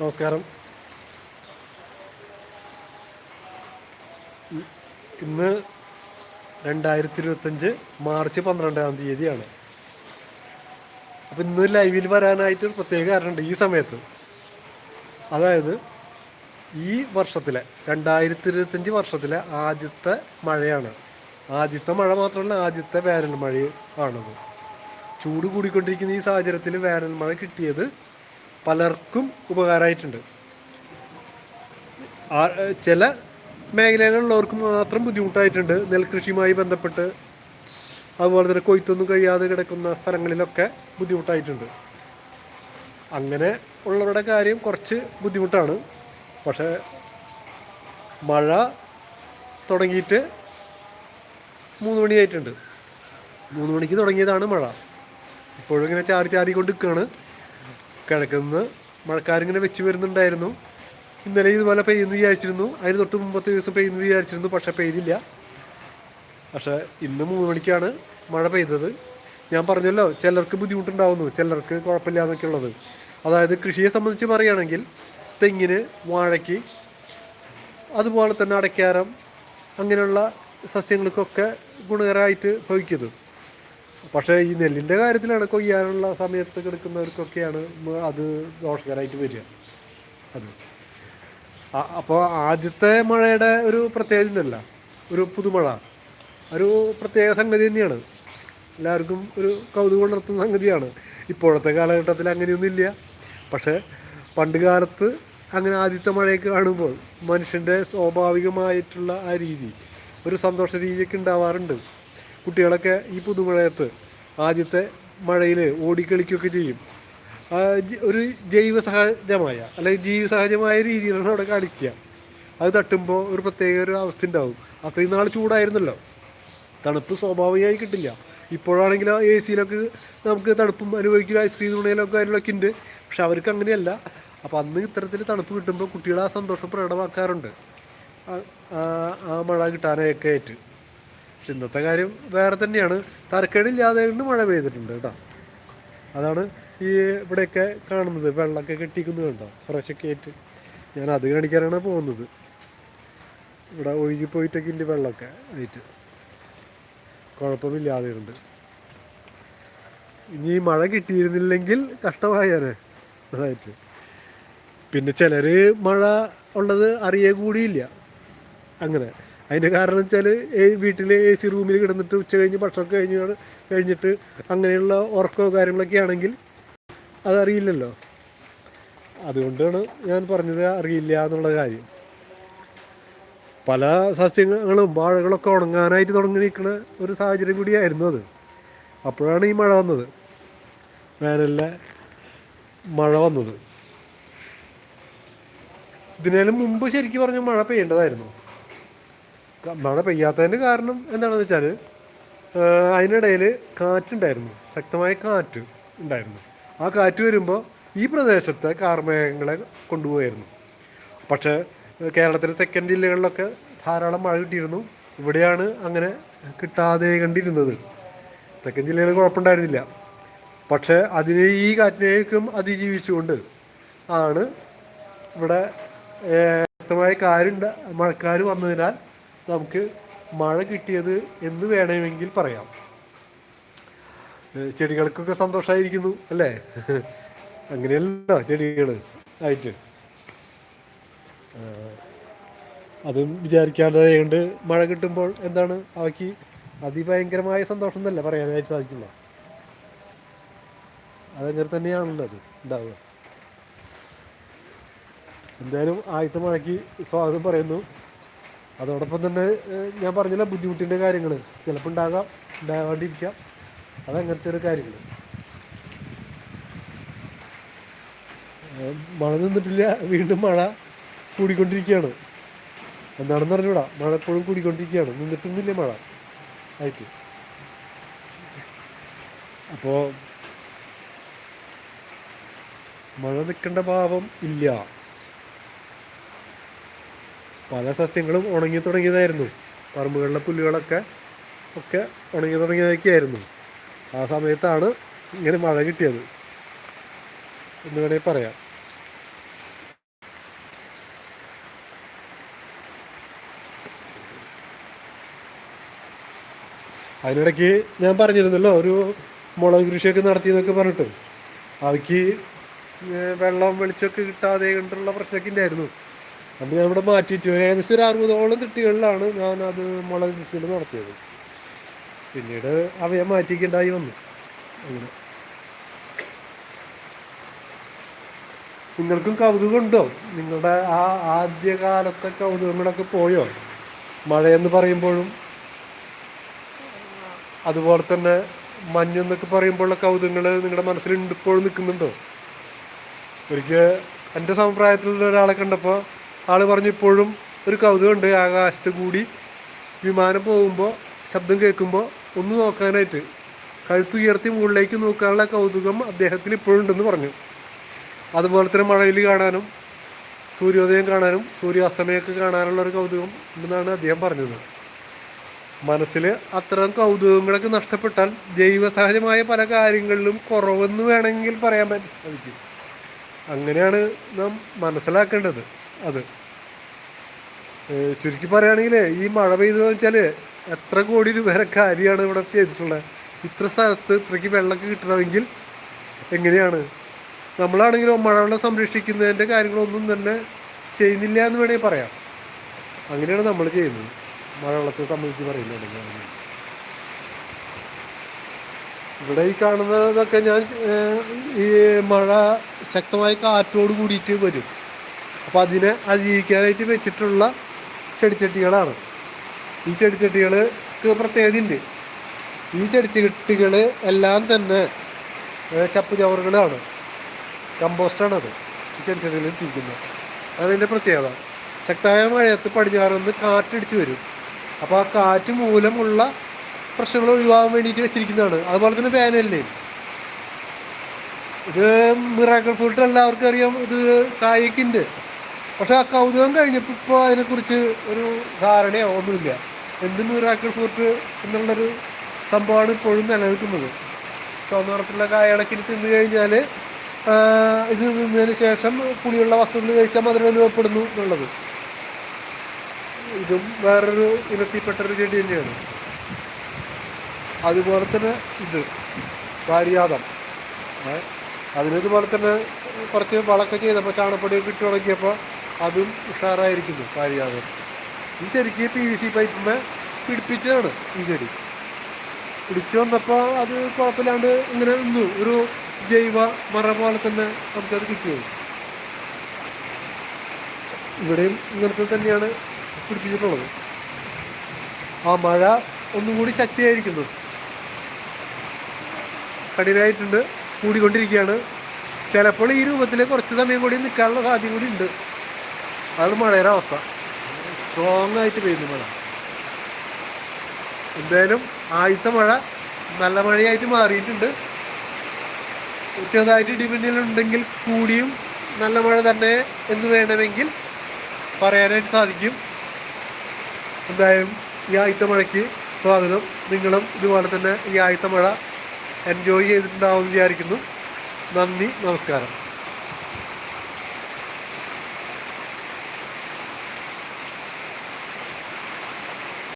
നമസ്കാരം. ഇന്ന് രണ്ടായിരത്തി ഇരുപത്തഞ്ച് മാർച്ച് പന്ത്രണ്ടാം തീയതിയാണ്. അപ്പം ഇന്ന് ലൈവിൽ വരാനായിട്ട് ഒരു പ്രത്യേക കാരണമുണ്ട് ഈ സമയത്ത്. അതായത് ഈ വർഷത്തിലെ രണ്ടായിരത്തി ഇരുപത്തഞ്ച് വർഷത്തിലെ ആദ്യത്തെ മഴയാണ്. ആദ്യത്തെ മഴ മാത്രമല്ല ആദ്യത്തെ വേനൽ മഴ ആണത്. ചൂട് കൂടിക്കൊണ്ടിരിക്കുന്ന ഈ സാഹചര്യത്തിൽ വേനൽ മഴ കിട്ടിയത് പലർക്കും ഉപകാരമായിട്ടുണ്ട്. ചില മേഖലയിലുള്ളവർക്ക് മാത്രം ബുദ്ധിമുട്ടായിട്ടുണ്ട്. നെൽകൃഷിയുമായി ബന്ധപ്പെട്ട് അതുപോലെ തന്നെ കൊയ്ത്തൊന്നും കഴിയാതെ കിടക്കുന്ന സ്ഥലങ്ങളിലൊക്കെ ബുദ്ധിമുട്ടായിട്ടുണ്ട്. അങ്ങനെ ഉള്ളവരുടെ കാര്യം കുറച്ച് ബുദ്ധിമുട്ടാണ്. പക്ഷേ മഴ തുടങ്ങിയിട്ട് മൂന്ന് മണിയായിട്ടുണ്ട്. മൂന്ന് മണിക്ക് തുടങ്ങിയതാണ് മഴ. ഇപ്പോഴും ഇങ്ങനെ ചാറി ചാറിക്കൊണ്ട് നിൽക്കുകയാണ്. കിഴക്കുനിന്ന് മഴക്കാരിങ്ങനെ വെച്ച് വരുന്നുണ്ടായിരുന്നു. ഇന്നലെ ഇതുപോലെ പെയ്യുന്നു വിചാരിച്ചിരുന്നു. അതിന് തൊട്ട് മുമ്പത്തെ ദിവസം പെയ്യുന്നു വിചാരിച്ചിരുന്നു പക്ഷെ പെയ്തില്ല. പക്ഷെ ഇന്ന് മൂന്ന് മണിക്കാണ് മഴ പെയ്തത്. ഞാൻ പറഞ്ഞല്ലോ ചിലർക്ക് ബുദ്ധിമുട്ടുണ്ടാവുന്നു ചിലർക്ക് കുഴപ്പമില്ല എന്നൊക്കെ ഉള്ളത്. അതായത് കൃഷിയെ സംബന്ധിച്ച് പറയുകയാണെങ്കിൽ തെങ്ങിന് വാഴയ്ക്ക് അതുപോലെ തന്നെ അടയ്ക്കാരം അങ്ങനെയുള്ള സസ്യങ്ങൾക്കൊക്കെ ഗുണകരമായിട്ട് ഭവിക്കുന്നത് പക്ഷേ ഈ നെല്ലിന്റെ കാര്യത്തിലാണ് കൊയ്യാനുള്ള സമയത്ത് കിടക്കുന്നവർക്കൊക്കെയാണ് അത് ദോഷകരമായിട്ട് വരിക. അത്. അപ്പോൾ ആദ്യത്തെ മഴയുടെ ഒരു പ്രത്യേകത ഉണ്ടല്ല ഒരു പുതുമഴ. ഒരു പ്രത്യേക സംഗതി തന്നെയാണ്. എല്ലാവർക്കും ഒരു കൗതുകം ഉണർത്തുന്ന സംഗതിയാണ്. ഇപ്പോഴത്തെ കാലഘട്ടത്തിൽ അങ്ങനെയൊന്നും ഇല്ല. പക്ഷേ പണ്ട് കാലത്ത് അങ്ങനെ ആദ്യത്തെ മഴയൊക്കെ കാണുമ്പോൾ മനുഷ്യന്റെ സ്വാഭാവികമായിട്ടുള്ള ആ രീതി ഒരു സന്തോഷ രീതിയൊക്കെ ഉണ്ടാവാറുണ്ട്. കുട്ടികളൊക്കെ ഈ പുതുമഴയത്ത് ആദ്യത്തെ മഴയിൽ ഓടിക്കളിക്കുകയൊക്കെ ചെയ്യും. ഒരു ജൈവ സഹജമായ അല്ലെങ്കിൽ ജീവ സഹജമായ രീതിയിലാണ് അവിടെ കാണിക്കുക. അത് തട്ടുമ്പോൾ ഒരു പ്രത്യേക ഒരു അവസ്ഥ ഉണ്ടാവും. അത്രയും നാൾ ചൂടായിരുന്നല്ലോ. തണുപ്പ് സ്വാഭാവികമായി കിട്ടില്ല. ഇപ്പോഴാണെങ്കിൽ ആ എ സിയിലൊക്കെ നമുക്ക് തണുപ്പും അനുഭവിക്കുന്ന ഐസ്ക്രീം തുണിയിലൊക്കെ കാര്യങ്ങളൊക്കെ ഉണ്ട്. പക്ഷെ അവർക്ക് അങ്ങനെയല്ല. അപ്പോൾ അന്ന് ഇത്തരത്തിൽ തണുപ്പ് കിട്ടുമ്പോൾ കുട്ടികൾ ആ സന്തോഷം പ്രകടമാക്കാറുണ്ട് ആ മഴ കിട്ടാനൊക്കെ ആയിട്ട്. പക്ഷെ ഇന്നത്തെ കാര്യം വേറെ തന്നെയാണ്. തരക്കേടില്ലാതെ കൊണ്ട് മഴ പെയ്തിട്ടുണ്ട് കേട്ടോ. അതാണ് ഈ ഇവിടെയൊക്കെ കാണുന്നത്. വെള്ളമൊക്കെ കെട്ടിക്കുന്നത് കണ്ടോ? ഫ്രഷൊക്കെ ആയിട്ട് ഞാൻ അത് കാണിക്കാനാണ് പോകുന്നത്. ഇവിടെ ഒഴുകി പോയിട്ടൊക്കെ ഉണ്ട് വെള്ളമൊക്കെ ആയിട്ട്. കുഴപ്പമില്ലാതെ ഉണ്ട്. ഇനി മഴ കിട്ടിയിരുന്നില്ലെങ്കിൽ കഷ്ടമായേനെ. അതായിട്ട്. പിന്നെ ചിലർ മഴ ഉള്ളത് അറിയേ കൂടിയില്ല അങ്ങനെ. അതിന്റെ കാരണം വെച്ചാൽ വീട്ടിൽ എ സി റൂമിൽ കിടന്നിട്ട് ഉച്ച കഴിഞ്ഞ് ഭക്ഷണമൊക്കെ കഴിഞ്ഞ് കഴിഞ്ഞിട്ട് അങ്ങനെയുള്ള ഉറക്കമോ കാര്യങ്ങളൊക്കെ ആണെങ്കിൽ അതറിയില്ലല്ലോ അതുകൊണ്ടാണ് ഞാൻ പറഞ്ഞത് അറിയില്ല എന്നുള്ള കാര്യം. പല സസ്യങ്ങളും വാഴകളൊക്കെ ഉണങ്ങാനായിട്ട് തുടങ്ങി നിൽക്കുന്ന ഒരു സാഹചര്യം കൂടിയായിരുന്നു അത്. അപ്പോഴാണ് ഈ മഴ വന്നത്. വേനലിലെ മഴ വന്നത്. ഇതിനേലും മുമ്പ് ശരിക്കും പറഞ്ഞ മഴ പെയ്യേണ്ടതായിരുന്നു. മഴ പെയ്യാത്തതിന്റെ കാരണം എന്താണെന്ന് വെച്ചാൽ അതിനിടയിൽ കാറ്റുണ്ടായിരുന്നു. ശക്തമായ കാറ്റ് ഉണ്ടായിരുന്നു. ആ കാറ്റ് വരുമ്പോൾ ഈ പ്രദേശത്തെ കാർമേഘങ്ങളെ കൊണ്ടുപോയായിരുന്നു. പക്ഷേ കേരളത്തിലെ തെക്കൻ ജില്ലകളിലൊക്കെ ധാരാളം മഴ കിട്ടിയിരുന്നു. ഇവിടെയാണ് അങ്ങനെ കിട്ടാതെ കണ്ടിരുന്നത്. തെക്കൻ ജില്ലയിൽ കുഴപ്പമുണ്ടായിരുന്നില്ല. പക്ഷേ അതിനെ ഈ കാറ്റിനേക്കും അതിജീവിച്ചുകൊണ്ട് ആണ് ഇവിടെ ശക്തമായ കാരുണ്ട് മഴക്കാർ വന്നതിനാൽ നമുക്ക് മഴ കിട്ടിയത് എന്ന് വേണമെങ്കിൽ പറയാം. ചെടികൾക്കൊക്കെ സന്തോഷമായിരിക്കുന്നു അല്ലേ? അങ്ങനെയല്ലോ ചെടികൾ ആയിട്ട്. അതും വിചാരിക്കാതെ കൊണ്ട് മഴ കിട്ടുമ്പോൾ എന്താണ് അവയ്ക്ക് അതിഭയങ്കരമായ സന്തോഷം എന്നല്ല പറയാനായിട്ട് സാധിക്കില്ല അതങ്ങനെ തന്നെയാണല്ലോ അത് ഉണ്ടാവുക. എന്തായാലും ആദ്യത്തെ മഴയ്ക്ക് സ്വാഗതം പറയുന്നു. അതോടൊപ്പം തന്നെ ഞാൻ പറഞ്ഞില്ല ബുദ്ധിമുട്ടിന്റെ കാര്യങ്ങൾ ചിലപ്പോൾ ഉണ്ടാകാം ഉണ്ടാകാണ്ടിരിക്കാം അതങ്ങനത്തെ ഒരു കാര്യങ്ങൾ മഴ നിന്നിട്ടില്ല വീണ്ടും മഴ കൂടിക്കൊണ്ടിരിക്കുകയാണ്. എന്താണെന്ന് അറിഞ്ഞൂടാ മഴ എപ്പോഴും കൂടിക്കൊണ്ടിരിക്കുകയാണ്. നിന്നിട്ടൊന്നുമില്ല മഴ ആയിട്ട്. അപ്പോൾ മഴ നിൽക്കേണ്ട ഭാവം ഇല്ല. പല സസ്യങ്ങളും ഉണങ്ങി തുടങ്ങിയതായിരുന്നു. പറമ്പുകളിലെ പുല്ലുകളൊക്കെ ഒക്കെ ഉണങ്ങി തുടങ്ങിയതൊക്കെയായിരുന്നു ആ സമയത്താണ് ഇങ്ങനെ മഴ കിട്ടിയത്. എന്ന് വേണമെങ്കിൽ പറയാം. അതിനിടയ്ക്ക് ഞാൻ പറഞ്ഞിരുന്നല്ലോ ഒരു മുളക് കൃഷിയൊക്കെ നടത്തിയെന്നൊക്കെ പറഞ്ഞിട്ട്. അവയ്ക്ക് വെള്ളം വെളിച്ചമൊക്കെ കിട്ടാതെ കണ്ടുള്ള പ്രശ്നമൊക്കെ ഉണ്ടായിരുന്നു അപ്പോൾ ഞാൻ ഇവിടെ മാറ്റി വെച്ചു ഏകദേശം ഒരു അറുപതോളം തിട്ടികളിലാണ് ഞാൻ അത് മുളക് കൃഷികൾ നടത്തിയത്. പിന്നീട് അവയെ മാറ്റിക്കേണ്ടായി വന്നു. അങ്ങനെ. നിങ്ങൾക്കും കൗതുകമുണ്ടോ നിങ്ങളുടെ ആ ആദ്യകാലത്തെ കൗതുകങ്ങളൊക്കെ പോയോ? മഴയെന്ന് പറയുമ്പോഴും അതുപോലെ തന്നെ മഞ്ഞെന്നൊക്കെ പറയുമ്പോഴുള്ള കൗതുകങ്ങൾ നിങ്ങളുടെ മനസ്സിൽ ഇപ്പോഴും നിൽക്കുന്നുണ്ടോ? ഒരിക്കൽ എന്റെ സമപ്രായത്തിലുള്ള ഒരാളെ കണ്ടപ്പോൾ ആൾ പറഞ്ഞിപ്പോഴും ഒരു കൗതുകമുണ്ട്. ആകാശത്ത് കൂടി വിമാനം പോകുമ്പോൾ ശബ്ദം കേൾക്കുമ്പോൾ ഒന്ന് നോക്കാനായിട്ട്. കഴുത്തുയർത്തി മുകളിലേക്ക് നോക്കാനുള്ള കൗതുകം അദ്ദേഹത്തിന് ഇപ്പോഴും ഉണ്ടെന്ന് പറഞ്ഞു. അതുപോലെ തന്നെ മഴയിൽ കാണാനും സൂര്യോദയം കാണാനും സൂര്യാസ്തമയമൊക്കെ കാണാനുള്ള ഒരു കൗതുകം ഉണ്ടെന്നാണ് അദ്ദേഹം പറഞ്ഞത്. മനസ്സിൽ അത്തരം കൗതുകങ്ങളൊക്കെ നഷ്ടപ്പെട്ടാൽ ജൈവസഹജമായ പല കാര്യങ്ങളിലും കുറവെന്ന് വേണമെങ്കിൽ പറയാൻ പറ്റും. അങ്ങനെയാണ് നാം മനസ്സിലാക്കേണ്ടത്. അത്. ചുരുക്കി പറയുകയാണെങ്കിൽ ഈ മഴ പെയ്തതെന്ന് വെച്ചാൽ എത്ര കോടി രൂപയുടെ കാര്യമാണ് ഇവിടെ ചെയ്തിട്ടുള്ളത് ഇത്ര സ്ഥലത്ത് ഇത്രയ്ക്ക് വെള്ളമൊക്കെ കിട്ടണമെങ്കിൽ എങ്ങനെയാണ്? നമ്മളാണെങ്കിലും മഴവെള്ളം സംരക്ഷിക്കുന്നതിന്റെ കാര്യങ്ങളൊന്നും തന്നെ ചെയ്യുന്നില്ല എന്ന് വേണമെങ്കിൽ പറയാം. അങ്ങനെയാണ് നമ്മൾ ചെയ്യുന്നത്. മഴവെള്ളത്തെ സംബന്ധിച്ച് പറയുന്നുണ്ടെങ്കിൽ ഇവിടെ ഈ കാണുന്നതൊക്കെ ഞാൻ ഈ മഴ ശക്തമായ കാറ്റോട് കൂടിയിട്ട് വരും. അപ്പോൾ അതിനെ അതിജീവിക്കാനായിട്ട് വെച്ചിട്ടുള്ള ചെടിച്ചട്ടികളാണ്. ഈ ചെടിച്ചട്ടികൾക്ക് പ്രത്യേകതയുണ്ട്. ഈ ചെടിച്ചട്ടികൾ എല്ലാം തന്നെ ചപ്പ് ചവറുകളാണ്. കമ്പോസ്റ്റാണത്. ഈ ചെടിച്ചട്ടികളിൽ ഇട്ടിരിക്കുന്നത്. അതിന്റെ പ്രത്യേകത. ശക്തമായ മഴയത്ത് പടിഞ്ഞാറ് നിന്ന് കാറ്റടിച്ച് വരും. അപ്പോൾ ആ കാറ്റ് മൂലമുള്ള പ്രശ്നങ്ങൾ ഒഴിവാകാൻ വേണ്ടിയിട്ട് വെച്ചിരിക്കുന്നതാണ്. അതുപോലെ തന്നെ വേനലിൽ ഇത് മിറാക്കൾ ഫ്രൂട്ട് എല്ലാവർക്കും അറിയാം. ഇത് കായ്ക്ക് പക്ഷെ ആ കൗതുകം കഴിഞ്ഞപ്പോൾ അതിനെക്കുറിച്ച് ഒരു ധാരണയോ ഒന്നുമില്ല. എന്ത് മിറാക്കിൾ ഫ്രൂട്ട് എന്നുള്ളൊരു സംഭവമാണ് ഇപ്പോഴും നിലനിൽക്കുന്നത്. ചുവന്ന നിറത്തിലുള്ള കായടക്കിന് തിന്നു കഴിഞ്ഞാൽ ഇത് തിന്നതിന് ശേഷം പുളിയുള്ള വസ്തുക്കൾ കഴിച്ചാൽ മധുരം അനുഭവപ്പെടുന്നു എന്നുള്ളത്. ഇതും വേറൊരു ഇനത്തിൽപ്പെട്ടൊരു ചെടി തന്നെയാണ്. അതുപോലെ തന്നെ ഇത് പാരിയാതം അതിനതുപോലെ തന്നെ കുറച്ച് വളമൊക്കെ ചെയ്തപ്പോൾ ചാണപ്പൊടിയൊക്കെ ഇട്ട് തുടങ്ങിയപ്പോൾ അതും ഉഷാറായിരിക്കുന്നു കാര്യാതെ ഈ ശരിക്ക് പി വി സി പൈപ്പിന്മേ പിടിപ്പിച്ചതാണ് ഈ ചെടി. പിടിച്ചു വന്നപ്പോൾ അത് കുഴപ്പമില്ലാണ്ട് ഇങ്ങനെ നിന്നു. ഒരു ജൈവ മറ പോലെ തന്നെ നമുക്കത് കിട്ടിയത്. ഇവിടെയും ഇങ്ങനത്തെ തന്നെയാണ് പിടിപ്പിച്ചിട്ടുള്ളത്. ആ മഴ ഒന്നും കൂടി ശക്തിയായിരിക്കുന്നു. കഠിനായിട്ടുണ്ട് കൂടിക്കൊണ്ടിരിക്കുകയാണ് ചിലപ്പോൾ ഈ രൂപത്തിൽ കുറച്ച് സമയം കൂടി നിൽക്കാനുള്ള സാധ്യത കൂടി ഉണ്ട്. അതാണ് മഴയുടെ അവസ്ഥ. സ്ട്രോങ് ആയിട്ട് പെയ്യുന്നു മഴ. എന്തായാലും ആദ്യത്തെ മഴ നല്ല മഴയായിട്ട് മാറിയിട്ടുണ്ട്. ചെറുതായിട്ട് ഇടിമിന്നലുണ്ടെങ്കിൽ കൂടിയും നല്ല മഴ തന്നെ എന്ന് വേണമെങ്കിൽ പറയാനായിട്ട് സാധിക്കും. എന്തായാലും ഈ ആദ്യത്തെ മഴയ്ക്ക് സ്വാഗതം. നിങ്ങളും ഇതുപോലെ തന്നെ ഈ ആദ്യത്തെ മഴ എൻജോയ് ചെയ്തിട്ടുണ്ടാവും വിചാരിക്കുന്നു. നന്ദി നമസ്കാരം.